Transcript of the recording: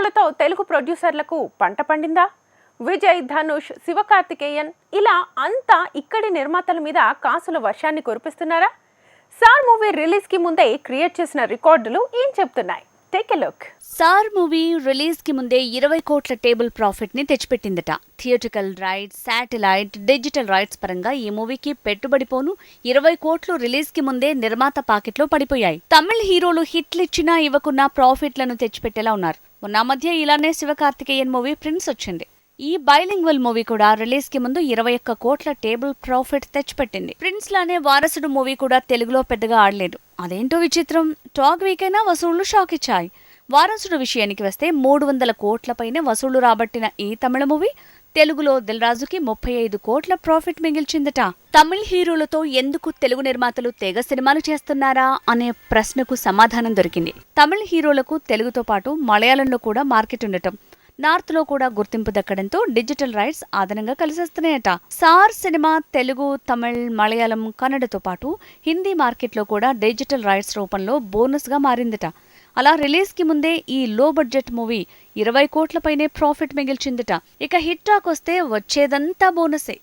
హీరోలతో తెలుగు ప్రొడ్యూసర్లకు పంట పండిందా? విజయ్ ధనుష్ శివకార్తికేయన్ ఇలా అంతా ఇక్కడి నిర్మాతల మీద కాసుల వర్షాన్ని కురిపిస్తున్నారా? సార్ మూవీ రిలీజ్కి ముందే క్రియేట్ చేసిన రికార్డులు ఏం చెప్తున్నాయి? Take a look Sir movie రిలీజ్కి ముందే ఇరవై కోట్ల టేబుల్ ప్రాఫిట్ని తెచ్చిపెట్టిందట. Theatrical rights satellite digital rights పరంగా ఈ మూవీకి పెట్టుబడి పోను ఇరవై కోట్లు రిలీజ్కి ముందే నిర్మాత పాకెట్లో పడిపోయాయి. తమిళ హీరోలు హిట్లిచ్చినా ఇవ్వకున్నా ప్రాఫిట్లను తెచ్చిపెట్టేలా ఉన్నారు. మొన్న మధ్య ఇలానే శివకార్తికేయన్ మూవీ ప్రిన్స్ వచ్చింది. ఈ బైలింగ్వల్ మూవీ కూడా రిలీజ్కి ముందు ఇరవై ఒక్క కోట్ల టేబుల్ ప్రాఫిట్ తెచ్చిపెట్టింది. ప్రిన్స్ లానే వారసుడు మూవీ కూడా తెలుగులో పెద్దగా ఆడలేదు. అదేంటో విచిత్రం. టాక్ వీకైనా వసూళ్ళు షాక్ ఇచ్చాయి. వారసుడు విషయానికి వస్తే మూడు వందల కోట్లపైనే వసూళ్ళు రాబట్టిన ఈ తమిళ మూవీ తెలుగులో దిల్రాజుకి ముప్పై ఐదు కోట్ల ప్రాఫిట్ మిగిల్చిందట. తమిళ్ హీరోలతో ఎందుకు తెలుగు నిర్మాతలు తెగ సినిమాలు చేస్తున్నారా అనే ప్రశ్నకు సమాధానం దొరికింది. తమిళ హీరోలకు తెలుగుతో పాటు మలయాళంలో కూడా మార్కెట్ ఉండటం. నార్త్లో కూడా గుర్తింపు దక్కడంతో డిజిటల్ రైట్స్ అదనంగా కలిసొస్తున్నాయట. సార్ సినిమా తెలుగు తమిళ్ మలయాళం కన్నడతో పాటు హిందీ మార్కెట్లో కూడా డిజిటల్ రైట్స్ రూపంలో బోనస్గా మారిందట. అలా రిలీజ్కి ముందే ఈ లో బడ్జెట్ మూవీ ఇరవై కోట్లపైనే ప్రాఫిట్ మిగిల్చిందట. ఇక హిట్ టాక్ వస్తే వచ్చేదంతా బోనసే.